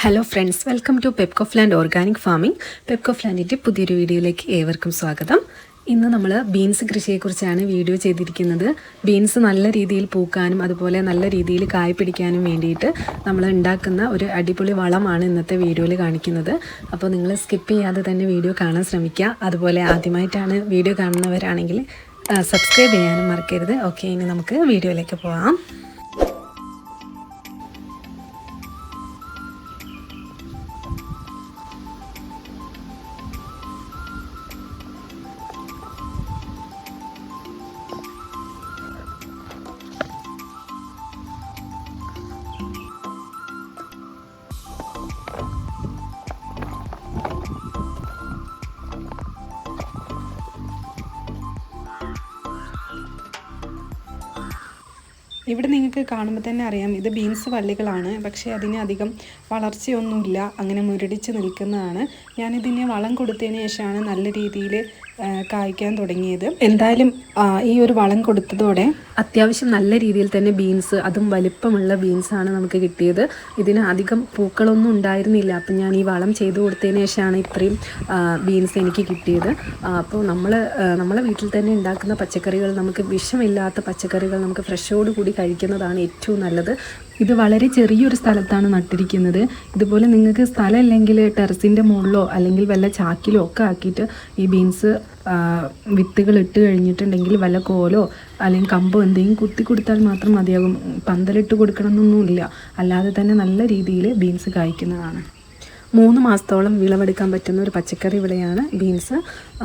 Hello friends welcome to പെപ്കോഫ്ലാൻഡ് organic farming പെപ്കോഫ്ലാൻഡിന്റെ പുതിയൊരു വീഡിയോയിലേക്ക് ഏവർക്കും സ്വാഗതം. ഇന്ന് നമ്മൾ ബീൻസ് കൃഷിയെക്കുറിച്ചാണ് വീഡിയോ ചെയ്തിരിക്കുന്നത്. ബീൻസ് നല്ല രീതിയിൽ പൂക്കാനും അതുപോലെ നല്ല രീതിയിൽ കായ് പിടിക്കാനും വേണ്ടിയിട്ട് നമ്മൾ ഉണ്ടാക്കുന്ന ഒരു അടിപൊളി വളമാണ് ഇന്നത്തെ വീഡിയോയിൽ കാണിക്കുന്നത്. അപ്പോൾ നിങ്ങൾ സ്കിപ്പ് ചെയ്യാതെ തന്നെ വീഡിയോ കാണാൻ ശ്രമിക്കുക. അതുപോലെ ആദ്യമായിട്ടാണ് വീഡിയോ കാണുന്നവരാണെങ്കിൽ സബ്സ്ക്രൈബ് ചെയ്യാനും മറക്കരുത്. ഓക്കെ ഇനി നമുക്ക് വീഡിയോയിലേക്ക് പോകാം ഇവിടെ നിങ്ങൾക്ക് കാണുമ്പോൾ തന്നെ അറിയാം ഇത് ബീൻസ് വള്ളികളാണ്. പക്ഷേ അതിന് അധികം വളർച്ചയൊന്നുമില്ല. അങ്ങനെ മുരടിച്ച് നിൽക്കുന്നതാണ്. ഞാനിതിന് വളം കൊടുത്തതിന് ശേഷമാണ് നല്ല രീതിയിൽ കായ്ക്കാൻ തുടങ്ങിയത്. എന്തായാലും ഈ ഒരു വളം കൊടുത്തതോടെ അത്യാവശ്യം നല്ല രീതിയിൽ തന്നെ ബീൻസ് അതും വലിപ്പമുള്ള ബീൻസാണ് നമുക്ക് കിട്ടിയത്. ഇതിന് അധികം പൂക്കളൊന്നും ഉണ്ടായിരുന്നില്ല. അപ്പം ഞാൻ ഈ വളം ചെയ്തു കൊടുത്തതിന് ശേഷമാണ് ഇത്രയും ബീൻസ് എനിക്ക് കിട്ടിയത്. അപ്പോൾ നമ്മൾ നമ്മളെ വീട്ടിൽ തന്നെ ഉണ്ടാക്കുന്ന പച്ചക്കറികൾ നമുക്ക് വിഷമില്ലാത്ത പച്ചക്കറികൾ നമുക്ക് ഫ്രഷോട് കൂടി കഴിക്കുന്നതാണ് ഏറ്റവും നല്ലത്. ഇത് വളരെ ചെറിയൊരു സ്ഥലത്താണ് നട്ടിരിക്കുന്നത്. ഇതുപോലെ നിങ്ങൾക്ക് സ്ഥലം ഇല്ലെങ്കിൽ ടെറസിന്റെ മുകളിലോ അല്ലെങ്കിൽ വല്ല ചാക്കിലോ ഒക്കെ ആക്കിയിട്ട് ഈ ബീൻസ് വിത്തുകൾ ഇട്ട് കഴിഞ്ഞിട്ടുണ്ടെങ്കിൽ വല്ല കോലോ അല്ലെങ്കിൽ കമ്പോ എന്തെങ്കിലും കുത്തി കൊടുത്താൽ മാത്രം മതിയാകും. പന്തലിട്ട് കൊടുക്കണമെന്നൊന്നുമില്ല. അല്ലാതെ തന്നെ നല്ല രീതിയിൽ ബീൻസ് കായ്ക്കുന്നതാണ്. മൂന്ന് മാസത്തോളം വിളവെടുക്കാൻ പറ്റുന്ന ഒരു പച്ചക്കറി വിളയാണ് ബീൻസ്.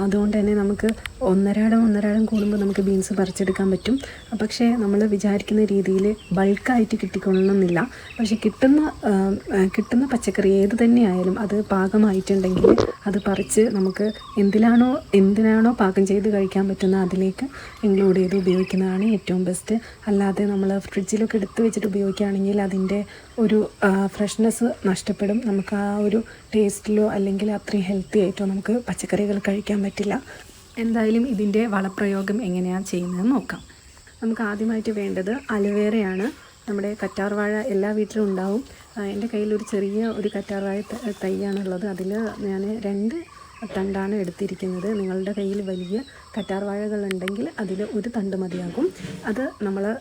അതുകൊണ്ട് തന്നെ നമുക്ക് ഒന്നരാടം ഒന്നരാടം കൂടുമ്പോൾ നമുക്ക് ബീൻസ് പറിച്ചെടുക്കാൻ പറ്റും. പക്ഷേ നമ്മൾ വിചാരിക്കുന്ന രീതിയിൽ ബൾക്കായിട്ട് കിട്ടിക്കൊള്ളണമെന്നില്ല പക്ഷെ കിട്ടുന്ന കിട്ടുന്ന പച്ചക്കറി ഏത് തന്നെയായാലും അത് പാകമായിട്ടുണ്ടെങ്കിൽ അത് പറിച്ച് നമുക്ക് എന്തിലാണോ എന്തിനാണോ പാകം ചെയ്ത് കഴിക്കാൻ പറ്റുന്ന അതിലേക്ക് ഇൻക്ലൂഡ് ചെയ്ത് ഉപയോഗിക്കുന്നതാണ് ഏറ്റവും ബെസ്റ്റ് അല്ലാതെ നമ്മൾ ഫ്രിഡ്ജിലൊക്കെ എടുത്ത് വെച്ചിട്ട് ഉപയോഗിക്കുകയാണെങ്കിൽ അതിന്റെ ഒരു ഫ്രഷ്നെസ് നഷ്ടപ്പെടും. നമുക്ക് ആ ഒരു ടേസ്റ്റിലോ അല്ലെങ്കിൽ അത്രയും ഹെൽത്തി ആയിട്ടോ നമുക്ക് പച്ചക്കറികൾ കഴിക്കാൻ പറ്റില്ല. എന്തായാലും ഇതിന്റെ വളപ്രയോഗം എങ്ങനെയാണ് ചെയ്യുന്നതെന്ന് നോക്കാം. നമുക്ക് ആദ്യമായിട്ട് വേണ്ടത് അലുവേറയാണ് നമ്മുടെ കറ്റാർവാഴ എല്ലാ വീട്ടിലും ഉണ്ടാവും. എന്റെ കയ്യിൽ ഒരു ചെറിയ ഒരു കറ്റാർവാഴ തൈയാണുള്ളത്. അതിൽ ഞാൻ രണ്ട് തണ്ടാണ് എടുത്തിരിക്കുന്നത്. നിങ്ങളുടെ കയ്യിൽ വലിയ കറ്റാർവാഴകൾ ഉണ്ടെങ്കിൽ അതിൽ ഒരു തണ്ട് മതിയാകും. അത് നമ്മൾ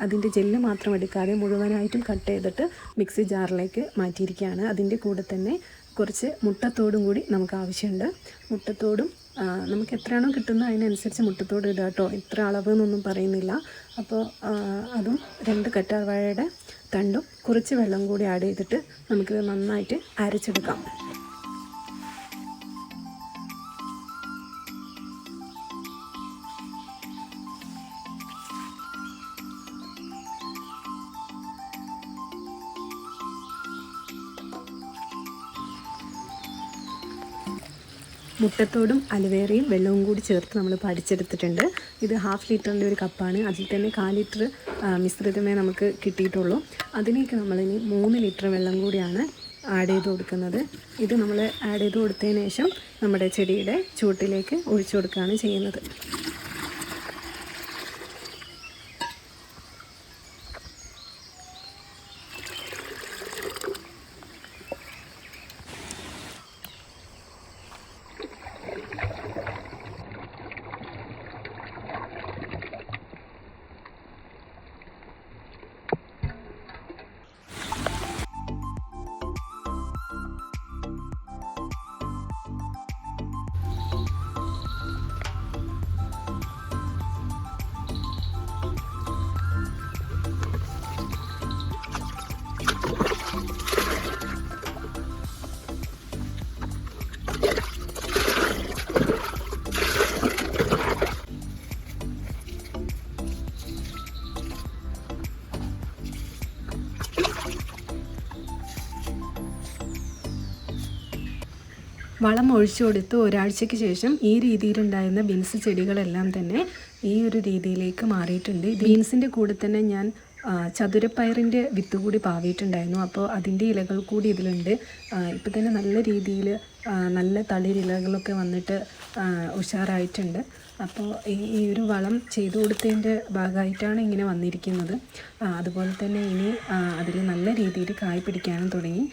അതിന്റെ ജെല്ല് മാത്രം എടുക്കാതെ മുഴുവനായിട്ടും കട്ട് ചെയ്തിട്ട് മിക്സി ജാറിലേക്ക് മാറ്റിയിരിക്കുകയാണ്. അതിന്റെ കൂടെ തന്നെ കുറച്ച് മുട്ടത്തോടും കൂടി നമുക്ക് ആവശ്യമുണ്ട്. മുട്ടത്തോടും നമുക്ക് എത്രയാണോ കിട്ടുന്നത് അതിനനുസരിച്ച് മുട്ടത്തോട് ഇടുക കേട്ടോ. ഇത്ര അളവ് എന്നൊന്നും പറയുന്നില്ല. അപ്പോൾ അതും രണ്ട് കറ്റാർവാഴയുടെ തണ്ടും കുറച്ച് വെള്ളം കൂടി ആഡ് ചെയ്തിട്ട് നമുക്കിത് നന്നായിട്ട് അരച്ചെടുക്കാം. മുട്ടത്തോടും അലുവേറയും വെള്ളവും കൂടി ചേർത്ത് നമ്മൾ പഠിച്ചെടുത്തിട്ടുണ്ട്. ഇത് ഹാഫ് ലിറ്ററിന്റെ ഒരു കപ്പാണ്. അതിൽ തന്നെ കാൽ ലിറ്റർ മിശ്രിതമേ നമുക്ക് കിട്ടിയിട്ടുള്ളൂ. അതിലേക്ക് നമ്മളിനി മൂന്ന് ലിറ്റർ വെള്ളം കൂടിയാണ് ആഡ് ചെയ്ത് കൊടുക്കുന്നത്. ഇത് നമ്മൾ ആഡ് ചെയ്ത് കൊടുത്തതിന് ശേഷം നമ്മുടെ ചെടിയുടെ ചൂട്ടിലേക്ക് ഒഴിച്ചു കൊടുക്കുകയാണ് ചെയ്യുന്നത്. വളം ഒഴിച്ചു കൊടുത്ത് ഒരാഴ്ചയ്ക്ക് ശേഷം ഈ രീതിയിലുണ്ടായിരുന്ന ബീൻസ് ചെടികളെല്ലാം തന്നെ ഈ ഒരു രീതിയിലേക്ക് മാറിയിട്ടുണ്ട്. ബീൻസിന്റെ കൂടെ തന്നെ ഞാൻ ചതുരപ്പയറിന്റെ വിത്ത് കൂടി പാവിയിട്ടുണ്ടായിരുന്നു. അപ്പോൾ അതിന്റെ ഇലകൾ കൂടി ഇതിലുണ്ട്. ഇപ്പോൾ തന്നെ നല്ല രീതിയിൽ നല്ല തളിരിലകളൊക്കെ വന്നിട്ട് ഉഷാറായിട്ടുണ്ട്. അപ്പോൾ ഈ ഒരു വളം ചെയ്തു കൊടുത്തതിന്റെ ഭാഗമായിട്ടാണ് ഇങ്ങനെ വന്നിരിക്കുന്നത്. അതുപോലെ തന്നെ ഇനി അതിൽ നല്ല രീതിയിൽ കായ് പിടിക്കാനും തുടങ്ങി.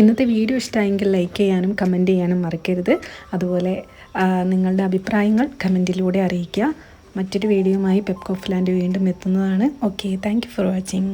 ഇന്നത്തെ വീഡിയോ ഇഷ്ടമായെങ്കിൽ ലൈക്ക് ചെയ്യാനും കമന്റ് ചെയ്യാനും മറക്കരുത്. അതുപോലെ നിങ്ങളുടെ അഭിപ്രായങ്ങൾ കമന്റിലൂടെ അറിയിക്കുക. മറ്റൊരു വീഡിയോയുമായി പെപ്കോഫ്ലാൻഡ് വീണ്ടും എത്തുന്നതാണ്. Okay thank for watching